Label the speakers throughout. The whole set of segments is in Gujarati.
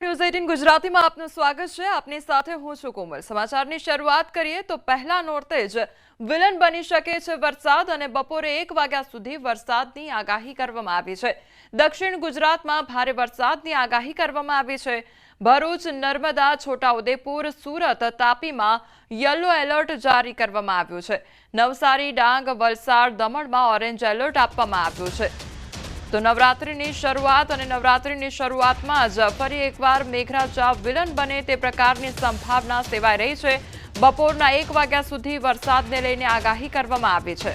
Speaker 1: ન્યૂઝ એટીન ગુજરાતીમાં આપનું સ્વાગત છે. આપની સાથે હું છું કોમલ. સમાચારની શરૂઆત કરીએ તો પહેલા નોરતે જ વિલન બની શકે છે વરસાદ અને બપોરે એક વાગ્યા સુધી વરસાદની આગાહી કરવામાં આવી છે. દક્ષિણ ગુજરાતમાં ભારે વરસાદની આગાહી કરવામાં આવી છે. ભરૂચ, નર્મદા, છોટાઉદેપુર, સુરત તાપીમાં યલો એલર્ટ જારી કરવામાં આવ્યું છે. નવસારી, ડાંગ, વલસાડ, દમણમાં ઓરેન્જ એલર્ટ આપવામાં આવ્યું છે. તો નવરાત્રિની શરૂઆત અને નવરાત્રિની શરૂઆતમાં જ ફરી એકવાર મેઘરાજા વિલન બને તે પ્રકારની સંભાવના સેવાઈ રહી છે. બપોરના એક વાગ્યા સુધી વરસાદને લઈને આગાહી કરવામાં આવી છે.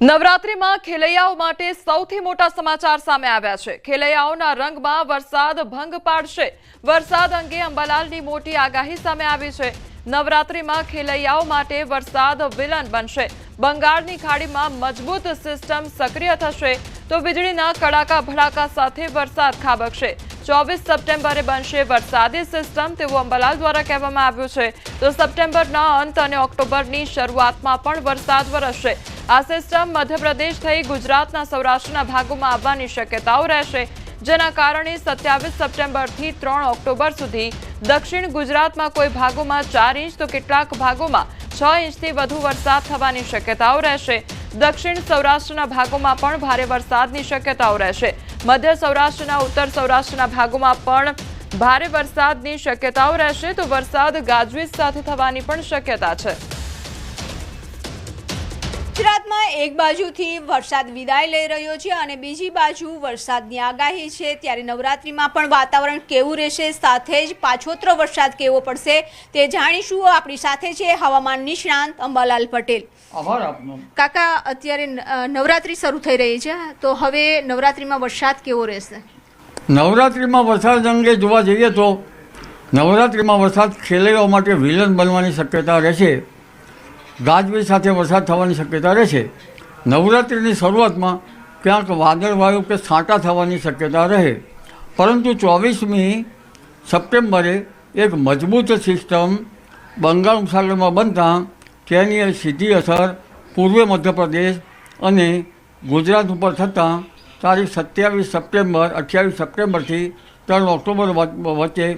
Speaker 1: નવરાત્રિમાં ખેલૈયાઓ માટે સૌથી મોટા સમાચાર સામે આવ્યા છે. ખેલૈયાઓના રંગમાં વરસાદ ભંગ પાડશે. વરસાદ અંગે અંબાલાલની મોટી આગાહી સામે આવી છે. નવરાત્રિમાં ખેલૈયાઓ માટે વરસાદ વિલન બનશે. બંગાળની ખાડીમાં મજબૂત સિસ્ટમ સક્રિય થશે તો વીજળીના કડાકા ભડાકા સાથે વરસાદ ખાબકશે. ચોવીસ સપ્ટેમ્બરે બનશે વરસાદી સિસ્ટમ તેવું અંબાલાલ દ્વારા કહેવામાં આવ્યું છે. તો સપ્ટેમ્બરના અંત અને ઓક્ટોબરની શરૂઆતમાં પણ વરસાદ વરસશે. આ સિસ્ટમ મધ્યપ્રદેશ થઈ ગુજરાતના સૌરાષ્ટ્રના ભાગોમાં આવવાની શક્યતાઓ રહેશે. જેના કારણે સત્યાવીસ સપ્ટેમ્બરથી ત્રણ ઓક્ટોબર સુધી દક્ષિણ ગુજરાતમાં કોઈ ભાગોમાં ચાર ઇંચ તો કેટલાક ભાગોમાં છ ઇંચથી વધુ વરસાદ થવાની શક્યતાઓ રહેશે. દક્ષિણ સૌરાષ્ટ્રના ભાગોમાં પણ ભારે વરસાદની શક્યતાઓ રહેશે. મધ્ય સૌરાષ્ટ્રના, ઉત્તર સૌરાષ્ટ્રના ભાગોમાં પણ ભારે વરસાદની શક્યતાઓ રહેશે. તો વરસાદ ગાજવીજ સાથે થવાની પણ શક્યતા છે.
Speaker 2: ગુજરાતમાં એક બાજુથી વરસાદ વિદાય લઈ રહ્યો છે અને બીજી બાજુ વરસાદની આગાહી છે. ત્યારે નવરાત્રિમાં પણ વાતાવરણ કેવું રહેશે સાથે જ પાછોતરો વરસાદ કેવો પડશે તે જાણીશું. આપણી સાથે છે હવામાન નિષ્ણાંત અંબાલાલ પટેલ. કાકા અત્યારે નવરાત્રિ શરૂ થઈ રહી છે તો હવે નવરાત્રિમાં વરસાદ કેવો રહેશે?
Speaker 3: નવરાત્રિમાં વરસાદ અંગે જોવા જઈએ તો નવરાત્રિમાં વરસાદ ખેલૈયાઓ માટે વિલન બનવાની શક્યતા રહેશે. ગાજવીજ સાથે વરસાદ થવાની શક્યતા રહેશે નવરાત્રિની શરૂઆતમાં ક્યાંક વાદળવાયુ કે છાંટા થવાની શક્યતા રહે. પરંતુ ચોવીસમી સપ્ટેમ્બરે એક મજબૂત સિસ્ટમ બંગાળ ઉપસાગરમાં બનતા તેની સીધી અસર પૂર્વ મધ્યપ્રદેશ અને ગુજરાત ઉપર થતાં તારીખ સત્યાવીસ સપ્ટેમ્બર, અઠ્યાવીસ સપ્ટેમ્બરથી ત્રણ ઓક્ટોબર વચ- વચ્ચે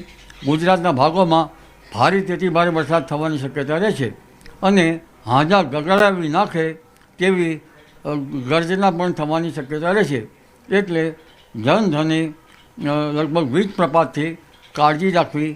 Speaker 3: ગુજરાતના ભાગોમાં ભારે તેથી ભારે વરસાદ થવાની શક્યતા રહેશે અને હાજા ગગડાવી નાખે તેવી ગર્જના પણ થવાની શક્યતા રહેશે એટલે જનધને લગભગ વીજ પ્રપાતથી કાળજી રાખવી